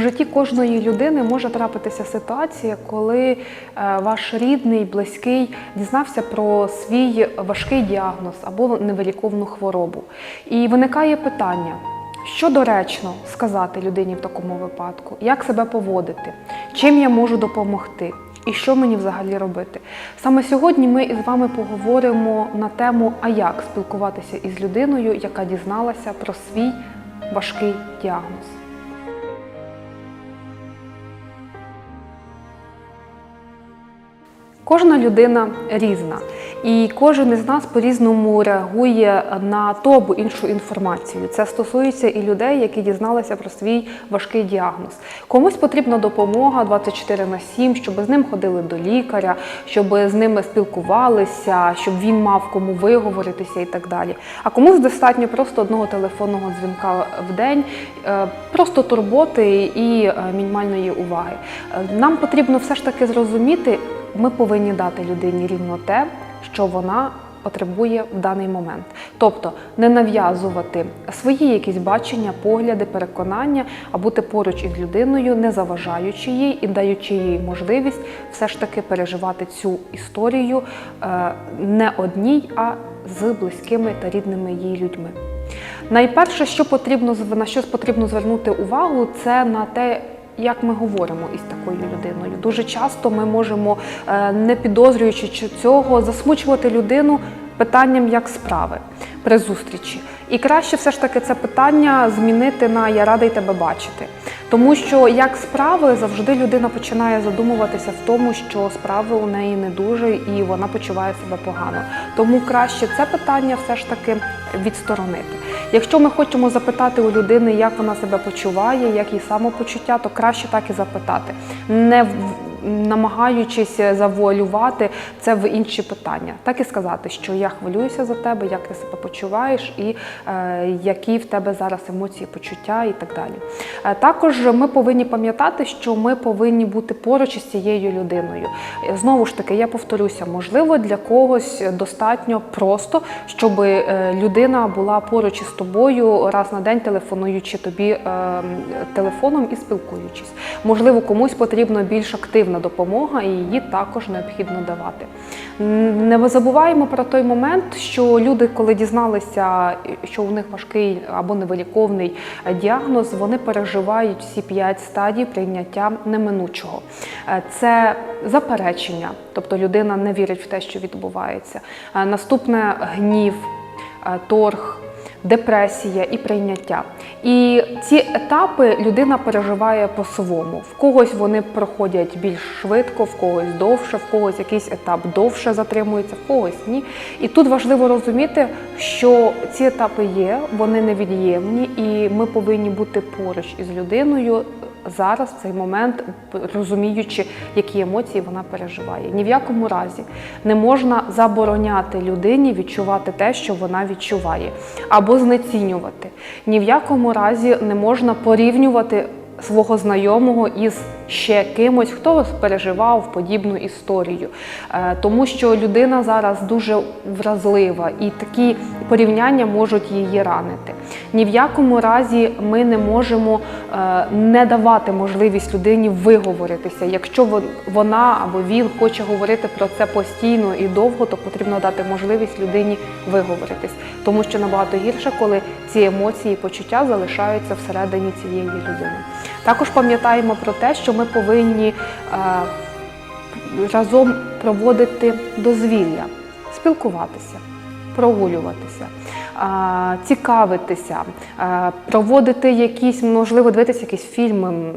житті кожної людини може трапитися ситуація, коли е, ваш рідний, близький дізнався про свій важкий діагноз або невиліковну хворобу. І виникає питання. Що доречно сказати людині в такому випадку? Як себе поводити? Чим я можу допомогти? І що мені взагалі робити? Саме сьогодні ми із вами поговоримо на тему, а як спілкуватися із людиною, яка дізналася про свій важкий діагноз. Кожна людина різна, і кожен із нас по-різному реагує на ту або іншу інформацію. Це стосується і людей, які дізналися про свій важкий діагноз. Комусь потрібна допомога 24 на 7, щоб з ним ходили до лікаря, щоб з ними спілкувалися, щоб він мав кому виговоритися і так далі. А комусь достатньо просто одного телефонного дзвінка в день, е, просто турботи і е, мінімальної уваги. Е, Нам потрібно все ж таки зрозуміти, ми повинні дати людині рівно те, що вона потребує в даний момент. Тобто не нав'язувати свої якісь бачення, погляди, переконання, а бути поруч із людиною, не заважаючи їй і даючи їй можливість все ж таки переживати цю історію е, не одній, а з близькими та рідними їй людьми. Найперше, що потрібно на що потрібно звернути увагу, це на те, як ми говоримо із такою людиною. Дуже часто ми можемо, е, не підозрюючи цього, засмучувати людину питанням як справи при зустрічі. І краще все ж таки це питання змінити на Я радий тебе бачити. Тому що як справи завжди людина починає задумуватися в тому, що справи у неї не дуже і вона почуває себе погано. Тому краще це питання все ж таки відсторонити. Якщо ми хочемо запитати у людини, як вона себе почуває, як її самопочуття, то краще так і запитати, не намагаючись завуалювати це в інші питання. Так і сказати, що я хвилююся за тебе, як ти себе почуваєш, і е, які в тебе зараз емоції, почуття і так далі. Е, також ми повинні пам'ятати, що ми повинні бути поруч із цією людиною. Е, Знову ж таки, я повторюся, можливо, для когось достатньо просто, щоб е, людина була поруч із тобою раз на день, телефонуючи тобі е, телефоном і спілкуючись. Можливо, комусь потрібна більш активна допомога, і її також необхідно давати. Не забуваємо про той момент, що люди, коли дізналися, що у них важкий або невиліковний е, діагноз, вони переживають всі п'ять стадій прийняття неминучого. Е, Це заперечення, тобто людина не вірить в те, що відбувається. Е, Наступне гнів, торг. Депресія і прийняття. І ці етапи людина переживає по-своєму. В когось вони проходять більш швидко, в когось довше, в когось якийсь етап довше затримується, в когось ні. І тут важливо розуміти, що ці етапи є, вони невід'ємні, і ми повинні бути поруч із людиною зараз, в цей момент, розуміючи, які емоції вона переживає. Ні в якому разі не можна забороняти людині відчувати те, що вона відчуває, або знецінювати. Ні в якому разі не можна порівнювати свого знайомого із ще кимось, хто переживав подібну історію. Е, Тому що людина зараз дуже вразлива і такі порівняння можуть її ранити. Ні в якому разі ми не можемо е, не давати можливість людині виговоритися. Якщо вона або він хоче говорити про це постійно і довго, то потрібно дати можливість людині виговоритись, тому що набагато гірше, коли ці емоції і почуття залишаються всередині цієї людини. Також пам'ятаємо про те, що ми повинні е, разом проводити дозвілля, спілкуватися, прогулюватися, цікавитися, а, проводити якісь, можливо, дивитися якісь фільми,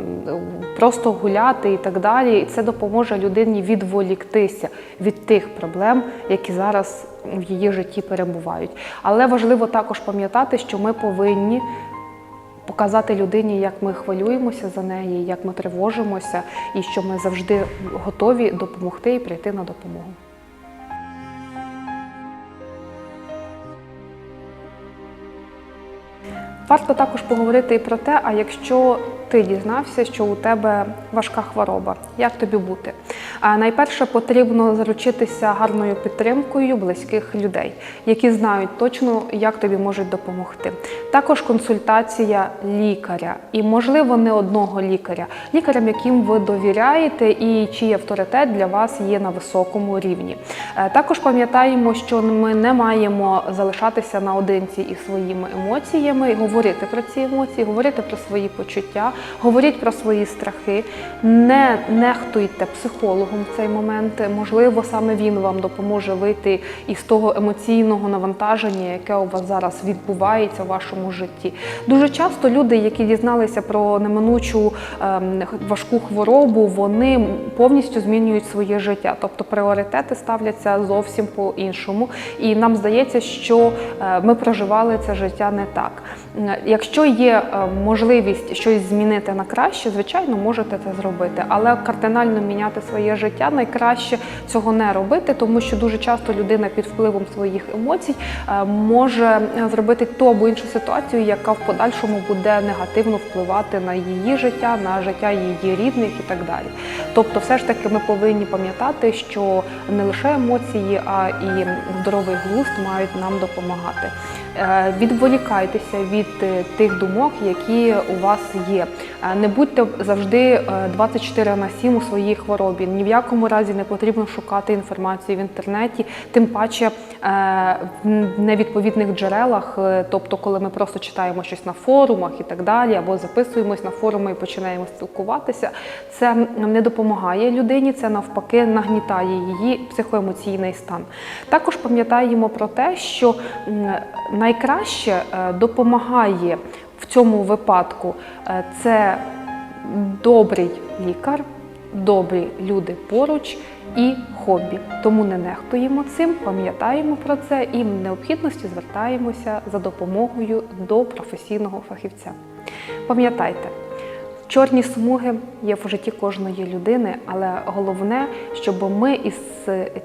просто гуляти і так далі. І це допоможе людині відволіктися від тих проблем, які зараз в її житті перебувають. Але важливо також пам'ятати, що ми повинні показати людині, як ми хвилюємося за неї, як ми тривожимося, і що ми завжди готові допомогти і прийти на допомогу. Варто також поговорити і про те, а якщо ти дізнався, що у тебе важка хвороба, як тобі бути? Найперше потрібно заручитися гарною підтримкою близьких людей, які знають точно, як тобі можуть допомогти. Також консультація лікаря, і можливо не одного лікаря, лікарям, яким ви довіряєте, і чий авторитет для вас є на високому рівні. Е, Також пам'ятаємо, що ми не маємо залишатися наодинці із своїми емоціями, говорити про ці емоції, говорити про свої почуття, говоріть про свої страхи. Не нехтуйте психологом в цей момент. Можливо, саме він вам допоможе вийти із того емоційного навантаження, яке у вас зараз відбувається в вашому житті. Дуже часто люди, які дізналися про неминучу ем, важку хворобу, вони повністю змінюють своє життя, тобто пріоритети ставляться зовсім по-іншому. І нам здається, що е, ми проживали це життя не так. Якщо є е, можливість щось змінити на краще, звичайно, можете це зробити, але кардинально міняти своє життя найкраще цього не робити, тому що дуже часто людина під впливом своїх емоцій е, може зробити ту або іншу ситуацію, яка в подальшому буде негативно впливати на її життя, на життя її рідних і так далі. Тобто, все ж таки, ми повинні пам'ятати, що не лише емоції, а і здоровий глузд мають нам допомагати. Е, Відволікайтеся від е, тих думок, які у вас є. Е, Не будьте завжди е, 24 на 7 у своїй хворобі. Ні в якому разі не потрібно шукати інформацію в інтернеті, тим паче е, в невідповідних джерелах, е, тобто, коли ми просто читаємо щось на форумах і так далі, або записуємось на форуми і починаємо спілкуватися. Це не допомагає людині, це навпаки нагнітає її психоемоційний стан. Також пам'ятаємо про те, що найкраще е, допомагає цьому випадку е, це добрий лікар, добрі люди поруч і хобі. Тому не нехтуємо цим, пам'ятаємо про це і в необхідності звертаємося за допомогою до професійного фахівця. Пам'ятайте, Чорні смуги є в житті кожної людини, але головне, щоб ми із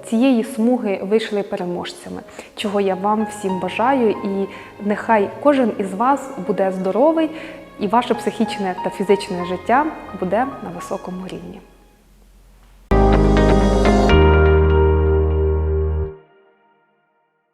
цієї смуги вийшли переможцями, чого я вам всім бажаю, і нехай кожен із вас буде здоровий, і ваше психічне та фізичне життя буде на високому рівні.